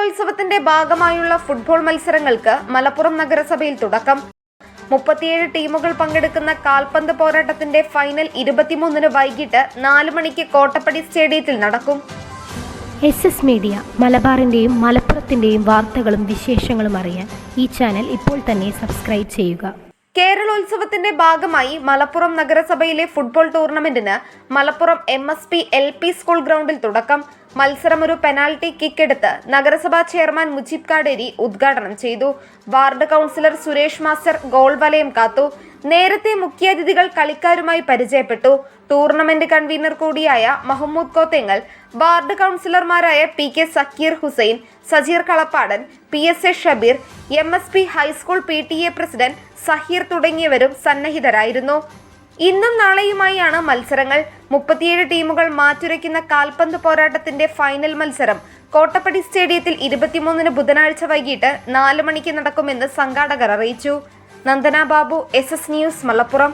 കേരളോത്സവത്തിന്റെ ഭാഗമായുള്ള ഫുട്ബോൾ മത്സരങ്ങൾക്ക് മലപ്പുറം നഗരസഭയിൽ തുടക്കം. മുപ്പത്തിയേഴ് ടീമുകൾ പങ്കെടുക്കുന്ന കാൽപന്ത് പോരാട്ടത്തിന്റെ ഫൈനൽ ഇരുപത്തിമൂന്നിന് വൈകിട്ട് നാല് മണിക്ക് കോട്ടപ്പടി സ്റ്റേഡിയത്തിൽ നടക്കും. എസ് എസ് മീഡിയ മലബാറിന്റെയും മലപ്പുറത്തിന്റെയും വാർത്തകളും വിശേഷങ്ങളും അറിയാൻ ഈ ചാനൽ ഇപ്പോൾ തന്നെ സബ്സ്ക്രൈബ് ചെയ്യുക. കേരളോത്സവത്തിന്റെ ഭാഗമായി മലപ്പുറം നഗരസഭയിലെ football ടൂർണമെന്റിന് Malappuram M S P L P school ഗ്രൗണ്ടിൽ തുടക്കം. മത്സരം ഒരു പെനാൽറ്റി കിക്ക് എടുത്ത് നഗരസഭാ ചെയർമാൻ മുജീബ് കാടേരി ഉദ്ഘാടനം ചെയ്തു. Ward councillor Suresh master goal വലയം കാത്തു. നേരത്തെ മുഖ്യാതിഥികൾ കളിക്കാരുമായി പരിചയപ്പെട്ടു. ടൂർണമെന്റ് കൺവീനർ കൂടിയായ മഹമ്മൂദ് കോത്തേങ്ങൽ വാർഡ് കൗൺസിലർമാരായ P K Zakir Hussain Sajeer Kalappadan P S A Shabeer M S P high school P T A president Saheer തുടങ്ങിയവരും സന്നഹിതരായിരുന്നു. ഇന്നും നാളെയുമായാണ് മത്സരങ്ങൾ. മുപ്പത്തിയേഴ് ടീമുകൾ മാറ്റുരയ്ക്കുന്ന കാൽപന്ത് പോരാട്ടത്തിന്റെ ഫൈനൽ മത്സരം. കോട്ടപ്പടി സ്റ്റേഡിയത്തിൽ ഇരുപത്തിമൂന്നിന് ബുധനാഴ്ച വൈകിട്ട് നാല് മണിക്ക് നടക്കുമെന്ന് സംഘാടകർ അറിയിച്ചു. Nandana Babu S S news Malappuram.